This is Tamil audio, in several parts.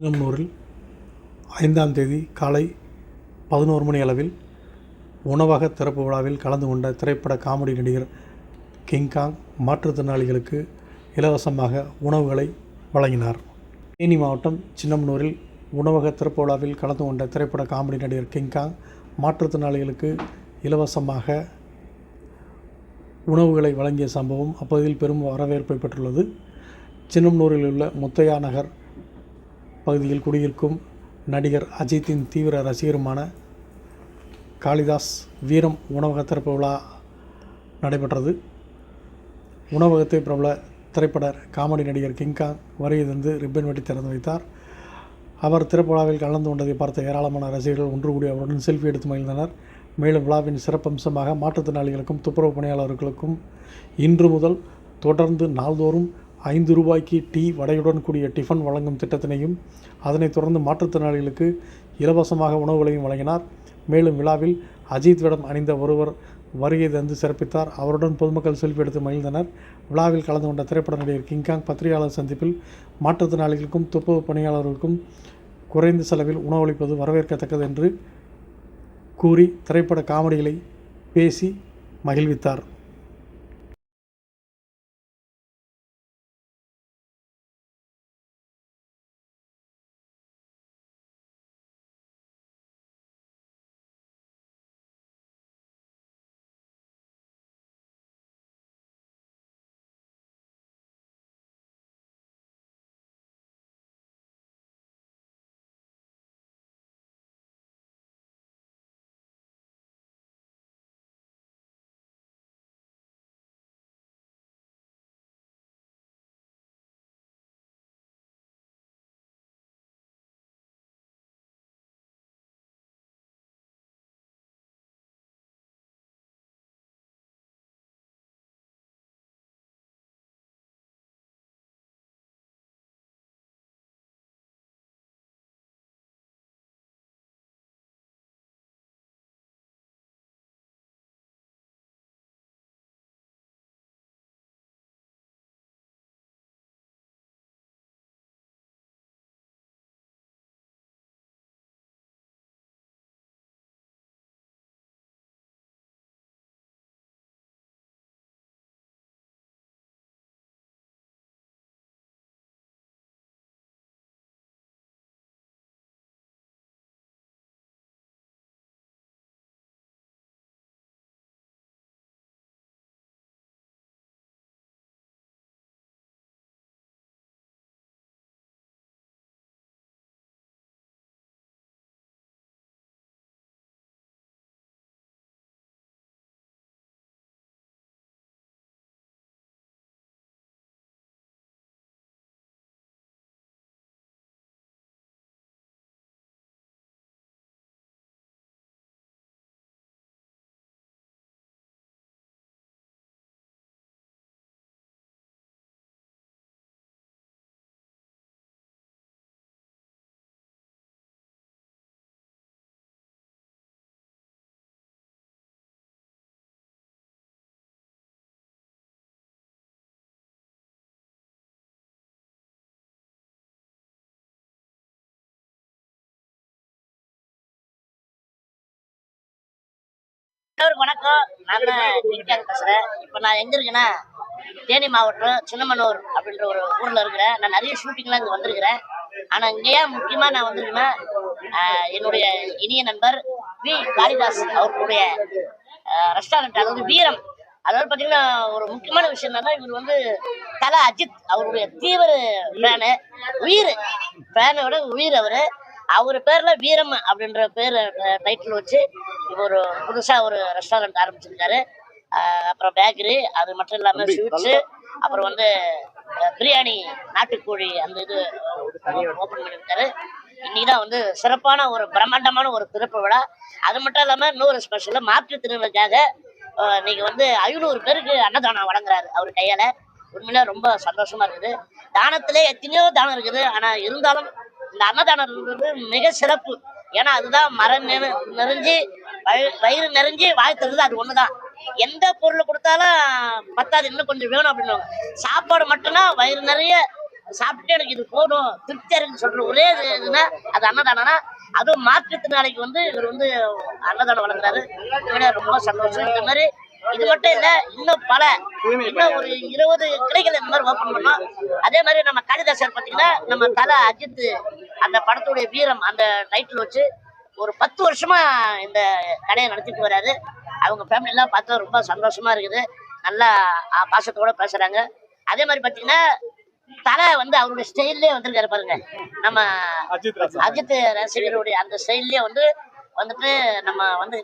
திருநம்னூரில் ஐந்தாம் தேதி காலை பதினோரு மணி அளவில் உணவக திறப்பு விழாவில் கலந்து கொண்ட திரைப்பட காமெடி நடிகர் கிங்காங் மாற்றுத்திறனாளிகளுக்கு இலவசமாக உணவுகளை வழங்கினார். தேனி மாவட்டம் சின்னமனூரில் உணவக திறப்பு விழாவில் கலந்து கொண்ட திரைப்பட காமெடி நடிகர் கிங்காங் மாற்றுத்திறனாளிகளுக்கு இலவசமாக உணவுகளை வழங்கிய சம்பவம் அப்பகுதியில் பெரும் வரவேற்பை பெற்றுள்ளது. சின்னமனூரில் உள்ள முத்தையா நகர் பகுதியில் குடியிருக்கும் நடிகர் அஜித்தின் தீவிர ரசிகருமான காளிதாஸ் வீரம் உணவக திறப்பு விழா நடைபெற்றது. உணவகத்தை பிரபல திரைப்பட காமெடி நடிகர் கிங்காங் வருகை ரிப்பன் வெட்டி திறந்து வைத்தார். அவர் திறப்பு விழாவில் கலந்து கொண்டதை பார்த்த ஏராளமான ரசிகர்கள் ஒன்று கூடி அவருடன் செல்ஃபி எடுத்து மகிழ்ந்தனர். மேலும் விழாவின் சிறப்பம்சமாக மாற்றுத்திறனாளிகளுக்கும் துப்புரவு பணியாளர்களுக்கும் இன்று முதல் தொடர்ந்து நாள்தோறும் ஐந்து ரூபாய்க்கு டீ வடையுடன் கூடிய டிஃபன் வழங்கும் திட்டத்தினையும் அதனைத் தொடர்ந்து மாற்றுத்திறனாளிகளுக்கு இலவசமாக உணவுகளையும் வழங்கினார். மேலும் விழாவில் அஜித் வேடம் அணிந்த ஒருவர் வருகை தந்து சிறப்பித்தார். அவருடன் பொதுமக்கள் செல்ஃபி எடுத்து மகிழ்ந்தனர். விழாவில் கலந்து கொண்ட திரைப்பட நடிகர் கிங்காங் பத்திரிகையாளர் சந்திப்பில் மாற்றுத்திறனாளிகளுக்கும் துப்புரவு பணியாளர்களுக்கும் குறைந்த செலவில் உணவளிப்பது வரவேற்கத்தக்கது என்று கூறி திரைப்பட காமெடிகளை பேசி மகிழ்வித்தார். எல்லோருக்கும் வணக்கம். நான் கிங்காங் பேசுகிறேன் இப்போ நான் எங்க இருக்கேன்னா தேனி மாவட்டம் சின்னமனூர் அப்படின்ற ஒரு ஊர்ல இருக்கிறேன். நான் நிறைய ஷூட்டிங்லாம் இங்கே வந்திருக்கிறேன். ஆனா இங்கேயே முக்கியமாக முக்கியமா நான் வந்திருக்கேன்னா என்னுடைய இனிய நண்பர் வி. காளிதாஸ் அவர்களுடைய ரெஸ்டாரண்ட் அதாவது வீரம். அதாவது பாத்தீங்கன்னா ஒரு முக்கியமான விஷயம் என்னன்னா இவர் வந்து தல அஜித் அவருடைய தீவிர ஃபேனு உயிர். ஃபேனோட உயிர் அவரு. அவர் பேர்ல வீரம் அப்படின்ற பேர் டைட்டில் வச்சு இவர் ஒரு புதுசா ஒரு ரெஸ்டாரண்ட் ஆரம்பிச்சிருக்காரு. அப்புறம் பேக்கரி அது மட்டும் இல்லாம ஸ்வீட்ஸு அப்புறம் வந்து பிரியாணி நாட்டுக்கோழி அந்த இது ஓப்பன் பண்ணியிருக்காரு. இன்னைக்கு தான் வந்து சிறப்பான ஒரு பிரம்மாண்டமான ஒரு திறப்பு விழா. அது மட்டும் இல்லாம இன்னொரு ஸ்பெஷல் மாற்றுத்திறனுக்காக இன்னைக்கு வந்து ஐநூறு பேருக்கு அன்னதானம் வழங்குறாரு அவர் கையால. உண்மையில ரொம்ப சந்தோஷமா இருக்குது. தானத்திலே எத்தனையோ தானம் இருக்குது. ஆனா இருந்தாலும் இந்த அன்னதானம்ன்றது மிக சிறப்பு. ஏன்னா அதுதான் மரம் நிற- நிறைஞ்சு வயிறு நிறைஞ்சு வாய் தருது அது ஒண்ணுதான். எந்த பொருள் கொடுத்தாலும் பத்தாது இன்னும் கொஞ்சம் வேணும் அப்படின்னு சாப்பாடு மட்டும்தான் வயிறு நிறைய சாப்பிட்டு எனக்கு இது போதும் திருப்தியா இருக்குன்னு சொல்ற ஒரே இது இதுன்னா அது அன்னதானம்னா அதுவும் மாற்றுத்திறனாளிக்கு வந்து இவர் வந்து அன்னதானம் வழங்குறாரு. உண்மையிலே ரொம்ப சந்தோஷம். இந்த மாதிரி இது மட்டும் இல்ல இன்னும் பல இன்னும் ஒரு இருபது கிளைகள் இந்த மாதிரி ஓபன் பண்ணோம். அதே மாதிரி நம்ம காளிதாசர் பாத்தீங்கன்னா நம்ம தலை அஜித் அந்த படத்துடைய வீரம் அந்த டைட்டில் வச்சு ஒரு பத்து வருஷமா இந்த கடையை நடத்திட்டு வராரு. அவங்க ஃபேமிலி எல்லாம் பார்த்தா ரொம்ப சந்தோஷமா இருக்குது. நல்லா பாசத்தோட பேசுறாங்க. அதே மாதிரி பாத்தீங்கன்னா தலை வந்து அவருடைய ஸ்டைல்லே வந்திருக்காரு பாருங்க. நம்ம அஜித் ரசிகருடைய அந்த ஸ்டைல்லே வந்து வந்துட்டு நம்ம வந்து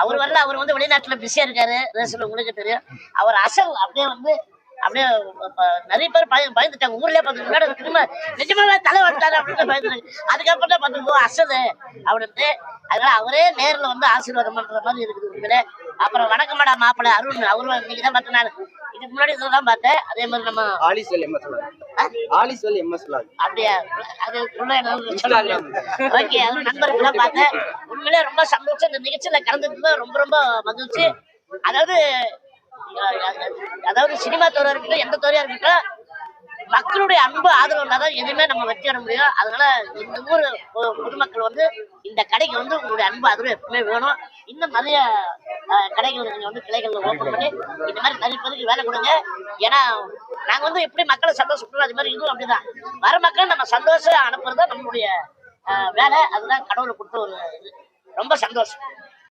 அவர் வரல அவர் வந்து வெளிநாட்டுல பிஸியா இருக்காரு. ரேசல் உங்களுக்கு தெரியும். அவர் அசல் அப்படியே வந்து அப்படியே நிறைய பேர் பய பயந்துட்டாங்க. ஊர்லயே பார்த்து திரும்ப நிஜமாவே தலை வந்துட்டாரு அப்படின்னு பயந்துட்டாங்க. அதுக்கப்புறம் தான் பார்த்து அசல் அப்படின்ட்டு. அதனால அவரே நேர்ல வந்து ஆசீர்வாதம் பண்ற மாதிரி இருக்குது உண்மையிலே. அப்புறம் வணக்கமாடா மாப்பிள்ளை அருண் அவரும் இன்னைக்கு தான் பார்த்தேன் நான். இதுக்கு முன்னாடி இதெல்லாம் பார்த்தேன். அதே மாதிரி நம்ம ஆலிஸ்வல் எம்எஸ் ஆலிஸ்வல் எம்எஸ் அப்படியா? அது ஓகே அதுவும் நண்பர்களாம் பார்த்தேன். உண்மையிலே ரொம்ப சந்தோஷம். இந்த நிகழ்ச்சியில கலந்துட்டு ரொம்ப ரொம்ப மகிழ்ச்சி. அதாவது அதாவது சினிமா துறையா இருக்கட்டும் எந்த துறையா இருக்கட்டும் மக்களுடைய அன்பு ஆதரவு இருந்தாதான் எதுவுமே நம்ம வெற்றி வர முடியும் அதனால இந்த ஊர் பொதுமக்கள் வந்து இந்த கடைக்கு வந்து உங்களுடைய அன்பு ஆதரவு எப்பவுமே வேணும். இன்னும் நிறைய கடைகள் நீங்க வந்து கிளைகள் ஓப்பன் பண்ணி இந்த மாதிரி நிறைய பேருக்கு வேலை கொடுங்க. ஏன்னா நாங்க வந்து எப்படி மக்களை சந்தோஷப்படுறோம் அது மாதிரி இதுவும் அப்படிதான். வர மக்கள் நம்ம சந்தோஷம் அனுப்புறது தான் நம்மளுடைய வேலை. அதுதான் கடவுளை கொடுத்த ஒரு இது. ரொம்ப சந்தோஷம்.